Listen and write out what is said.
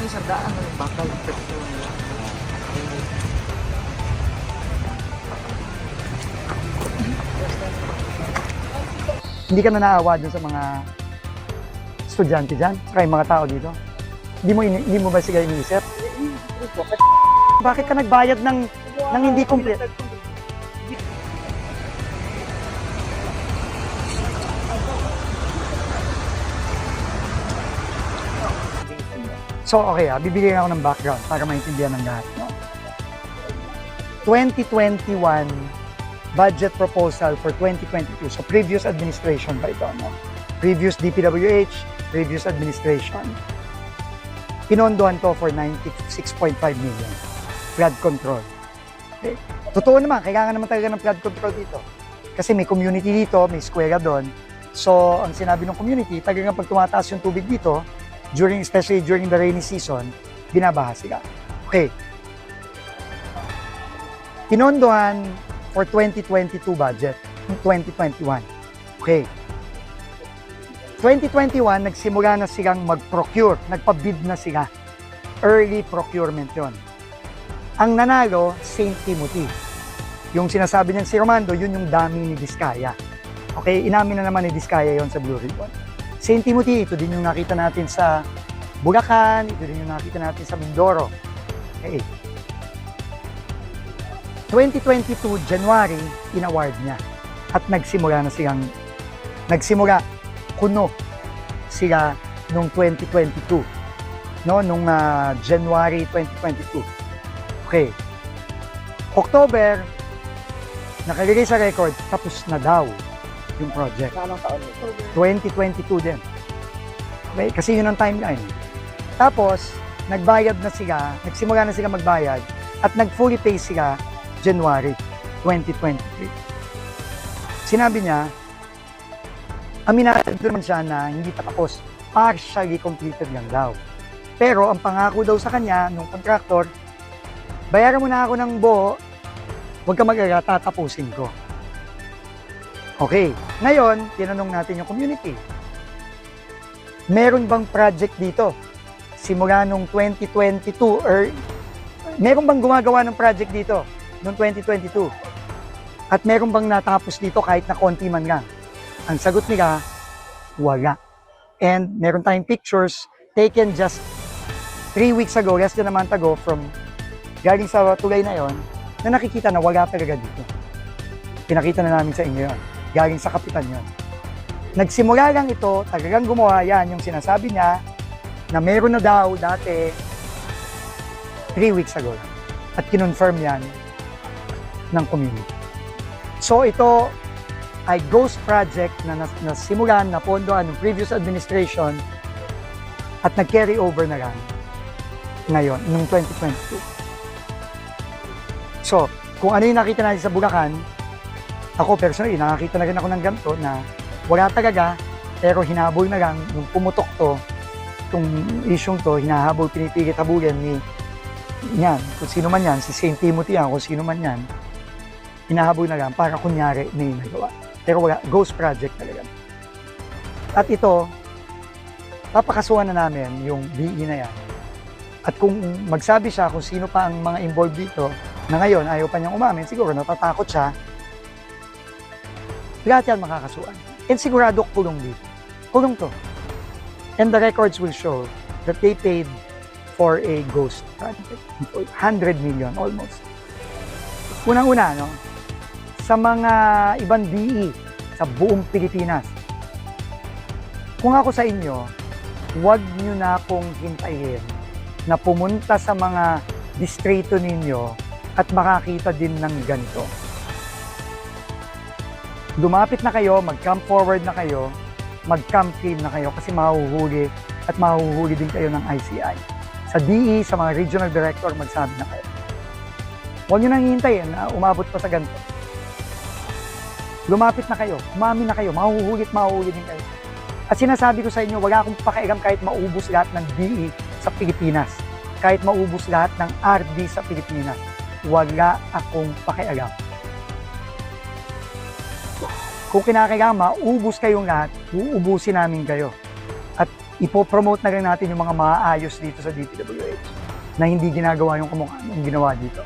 kami sa daan ng bakal. Pero nila. Hindi ka na naawa dun sa mga estudyante dyan, kaya mga tao dito. Hindi mo, ini- hindi mo ba sila iniisip? Bakit ka nagbayad ng, ng hindi complete? So, okay ah, bibigyan ako ng background para maintindihan ng lahat. No? 2021 budget proposal for 2022. So, previous administration ba ito? No? Previous DPWH, previous administration. Pinondohan to for 96.5 million. Flood control. Okay. Totoo naman, kailangan naman talaga ng flood control dito. Kasi may community dito, may square doon. So, ang sinabi ng community, talagang pag tumataas yung tubig dito, during, especially during the rainy season, binabaha sila. Okay. Pinondohan for 2022 budget, yung 2021. Okay. 2021, nagsimula na silang mag-procure, nagpa-bid na sila. Early procurement yon. Ang nanalo, St. Timothy. Yung sinasabi niyan si Romando, yun yung dami ni Diskaya. Okay, inamin na naman ni Diskaya yon sa Blue Ribbon. St. Timothy, ito din yung nakita natin sa Bulacan, ito din yung nakita natin sa Mindoro. Okay. 2022, January, inaward niya. At nagsimula na silang, nagsimula, kuno sila nung 2022. No, nung ah, January 2022. Okay. October, nakalagay sa record, tapos na daw yung project. Anong taon ito? 2022 din. Okay, kasi yun ang timeline. Tapos, nagbayad na sila, nagsimula na sila magbayad, at nag-fully pay sila January 2023. Sinabi niya, aminado naman siya na hindi pa tapos, partially completed lang daw. Pero ang pangako daw sa kanya, nung contractor, bayaran mo na ako ng buo, huwag ka mag-alala, tatapusin ko. Okay, ngayon, tinanong natin yung community. Meron bang project dito? Simula nung 2022 or meron bang gumagawa ng project dito noong 2022? At meron bang natapos dito kahit na konti man lang? Ang sagot nila, wala. And meron tayong pictures taken just three weeks ago, less than a month ago from galing sa tulay na yon na nakikita na wala talaga dito. Pinakita na namin sa inyo yon. Galing sa kapitan yon. Nagsimula lang ito, talagang gumawa yan, yung sinasabi niya na meron na daw dati three weeks ago. At kinonfirm yan ng community. So ito ay ghost project na nas- nasimulan, na pondoan ng previous administration at nag-carry over na lang ngayon, nung 2022. So, kung ano yung nakita natin sa Bulacan, ako personally, nakakita na rin ako ng ganito na wala talaga, pero hinabol na lang, nung pumutok to, itong isyong to, hinahabol, pinipilit habulin ni yan, kung sino man yan, si St. Timothy yan, kung sino man yan, hinahabol na lang para kunyari may nagawa. Pero wala, ghost project talaga. At ito, papakasuhan na namin yung BE na yan. At kung magsabi siya kung sino pa ang mga involved dito, na ngayon ayaw pa niyang umamin, siguro natatakot siya, lahat yan makakasuhan. And sigurado kulong dito. Kulong to. And the records will show that they paid for a ghost project. 100 million almost. Unang-una, no? Sa mga ibang DE sa buong Pilipinas, kung ako sa inyo, huwag nyo na akong hintayin na pumunta sa mga distrito ninyo at makakita din ng ganito. Lumapit na kayo, mag-come forward na kayo, mag-come clean na kayo kasi mahuhuli at mahuhuli din kayo ng ICI. Sa DE, sa mga regional director, magsabi na kayo. Huwag nyo nang hihintayin na umabot pa sa ganito. Lumapit na kayo, umami na kayo, mahuhuli at mahuhuli din kayo. At sinasabi ko sa inyo, wala akong pakialam kahit maubos lahat ng DE sa Pilipinas. Kahit maubos lahat ng RD sa Pilipinas. Wala akong pakialam. Kung kinakailangan maubos kayong lahat, uubusin namin kayo. At ipopromote na rin natin yung mga maayos dito sa DPWH na hindi ginagawa yung kamukha yung ginawa dito.